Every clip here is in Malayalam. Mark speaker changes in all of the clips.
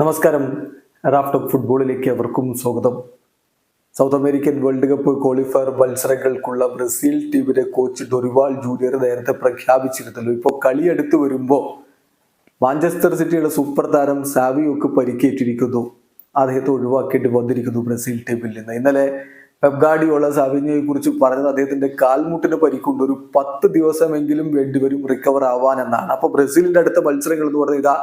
Speaker 1: നമസ്കാരം. റാഫ്റ്റോക്ക് ഫുട്ബോളിലേക്ക് അവർക്കും സ്വാഗതം. South American World Cup qualifier മത്സരങ്ങൾക്കുള്ള Brazil ടീമിന്റെ കോച്ച് ഡൊറിവാൾ ജൂനിയർ നേരത്തെ പ്രഖ്യാപിച്ചിരുന്നല്ലോ. ഇപ്പോൾ കളി വരുമ്പോൾ മാഞ്ചസ്റ്റർ സിറ്റിയുടെ സൂപ്പർ താരം സാവിയൊക്കെ പരിക്കേറ്റിരിക്കുന്നു. അദ്ദേഹത്തെ ഒഴിവാക്കേണ്ടി വന്നിരിക്കുന്നു ബ്രസീൽ ടീമിൽ നിന്ന്. ഇന്നലെ പെബ്ഗാഡിയോള സാവിഞ്ഞയെ കുറിച്ച് പറഞ്ഞത് അദ്ദേഹത്തിന്റെ കാൽമുട്ടിന് പരിക്കുണ്ട്. ഒരു പത്ത് ദിവസമെങ്കിലും വേണ്ടിവരും റിക്കവർ ആവാൻ എന്നാണ് അപ്പൊ ബ്രസീലിന്റെ അടുത്ത മത്സരങ്ങൾ എന്ന് പറഞ്ഞാൽ ഇതാ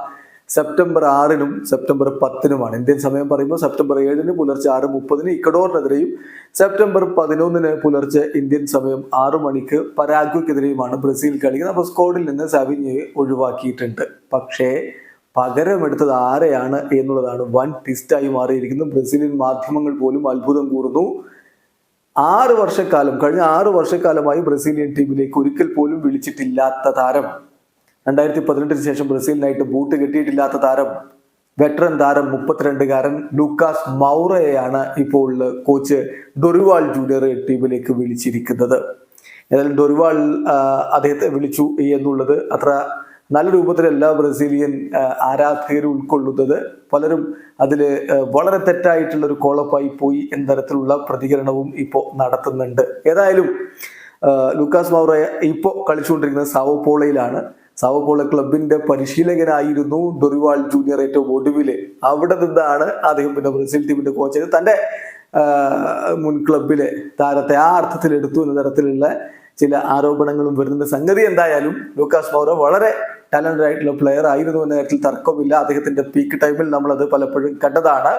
Speaker 1: സെപ്റ്റംബർ ആറിനും സെപ്റ്റംബർ പത്തിനുമാണ്. ഇന്ത്യൻ സമയം പറയുമ്പോൾ സെപ്റ്റംബർ ഏഴിന് പുലർച്ചെ ആറ് മുപ്പതിന് ഇക്കഡോറിനെതിരെയും സെപ്റ്റംബർ പതിനൊന്നിന് പുലർച്ചെ ഇന്ത്യൻ സമയം ആറു മണിക്ക് പരാഗ്വയ്ക്കെതിരെയുമാണ് ബ്രസീൽ കളിക്കുന്നത്. അപ്പോൾ സ്കോഡിൽ നിന്ന് സവിഞ്ഞെ ഒഴിവാക്കിയിട്ടുണ്ട്. പക്ഷേ പകരമെടുത്തത് ആരെയാണ് എന്നുള്ളതാണ് വൻ ട്വിസ്റ്റായി മാറിയിരിക്കുന്നത് ബ്രസീലിയൻ മാധ്യമങ്ങൾ പോലും അത്ഭുതം കൂറുന്നു. ആറ് വർഷക്കാലം കഴിഞ്ഞ ആറ് വർഷക്കാലമായി ബ്രസീലിയൻ ടീമിലേക്ക് ഒരിക്കൽ പോലും വിളിച്ചിട്ടില്ലാത്ത താരം രണ്ടായിരത്തി പതിനെട്ടിന് ശേഷം ബ്രസീലിനായിട്ട് ബൂട്ട് കിട്ടിയിട്ടില്ലാത്ത താരം വെറ്ററൻ താരം മുപ്പത്തിരണ്ടുകാരൻ ലൂക്കാസ് മൗറയെയാണ് ഇപ്പോൾ കോച്ച് ഡൊറിവാൾ ജൂനിയർ ടീമിലേക്ക് വിളിച്ചിരിക്കുന്നത്. ഏതായാലും ഡൊറിവാൾ അദ്ദേഹത്തെ വിളിച്ചു എന്നുള്ളത് അത്ര നല്ല രൂപത്തിലല്ല ബ്രസീലിയൻ ആരാധകരും ഉൾക്കൊള്ളുന്നത്. പലരും അതിൽ വളരെ തെറ്റായിട്ടുള്ള ഒരു കോളപ്പായി പോയി എന്ന തരത്തിലുള്ള പ്രതികരണവും ഇപ്പോൾ നടത്തുന്നുണ്ട്. ഏതായാലും ലൂക്കാസ് മൗറ ഇപ്പോൾ കളിച്ചുകൊണ്ടിരിക്കുന്നത് സാവോ പോളയിലാണ് സാവോ ക്ലബിന്റെ പരിശീലകനായിരുന്നു ഡൊറിവാൾ ജൂനിയർ ഏറ്റവും ഒടുവിൽ അവിടെ നിന്നാണ് അദ്ദേഹം പിന്നെ ബ്രസീൽ ടീമിന്റെ കോച്ച് തന്റെ മുൻ ക്ലബിലെ താരത്തെ ആ അർത്ഥത്തിൽ എടുത്തു എന്ന തരത്തിലുള്ള ചില ആരോപണങ്ങളും വരുന്ന സംഗതി എന്തായാലും ലൂക്കാസ് മൗറ വളരെ ടാലന്റഡ് ആയിട്ടുള്ള പ്ലെയർ ആയിരുന്നു എന്ന കാര്യത്തിൽ തർക്കമില്ല അദ്ദേഹത്തിന്റെ പീക്ക് ടൈമിൽ നമ്മൾ അത് പലപ്പോഴും കണ്ടതാണ്.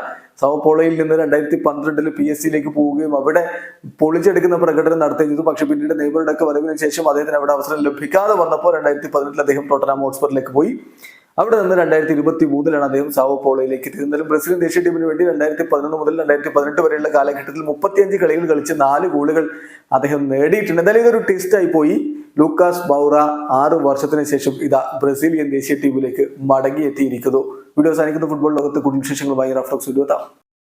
Speaker 1: സവപ്പോളയിൽ നിന്ന് രണ്ടായിരത്തി പന്ത്രണ്ടിൽ പി എസ് സിയിലേക്ക് പോവുകയും അവിടെ പൊളിച്ചെടുക്കുന്ന പ്രകടനം നടത്തുകയും ചെയ്തു പക്ഷെ പിന്നീട് നെയ്മറുടെ ഒക്കെ വരവിന് ശേഷം അദ്ദേഹത്തിന് അവിടെ അവസരം ലഭിക്കാതെ വന്നപ്പോൾ രണ്ടായിരത്തി പതിനെട്ടിൽ അദ്ദേഹം ടോട്ടനാം ഹോട്ട്സ്പറിലേക്ക് പോയി. അവിടെ നിന്ന് രണ്ടായിരത്തി ഇരുപത്തി മൂന്നിലാണ് അദ്ദേഹം സാവോ പോളയിലേക്ക് എത്തിയത്. ബ്രസീൽ ദേശീയ ടീമിന് വേണ്ടി രണ്ടായിരത്തി പതിനൊന്ന് മുതൽ രണ്ടായിരത്തി പതിനെട്ട് വരെയുള്ള കാലഘട്ടത്തിൽ മുപ്പത്തിയഞ്ച് കളികൾ കളിച്ച് നാല് ഗോളുകൾ അദ്ദേഹം നേടിയിട്ടുണ്ട്. എന്തായാലും ഇതൊരു ടെസ്റ്റായി പോയി. ലൂക്കാസ് ബൗറ ആറ് വർഷത്തിന് ശേഷം ഇതാ ബ്രസീലിയൻ ദേശീയ ടീമിലേക്ക് മടങ്ങിയെത്തിയിരിക്കുന്നു. വീഡിയോ സാധിക്കുന്ന ഫുട്ബോൾ ലോകത്ത് കൂടുതൽ വിശേഷങ്ങളുമായി റഫ്ലോക്സ് എത്താം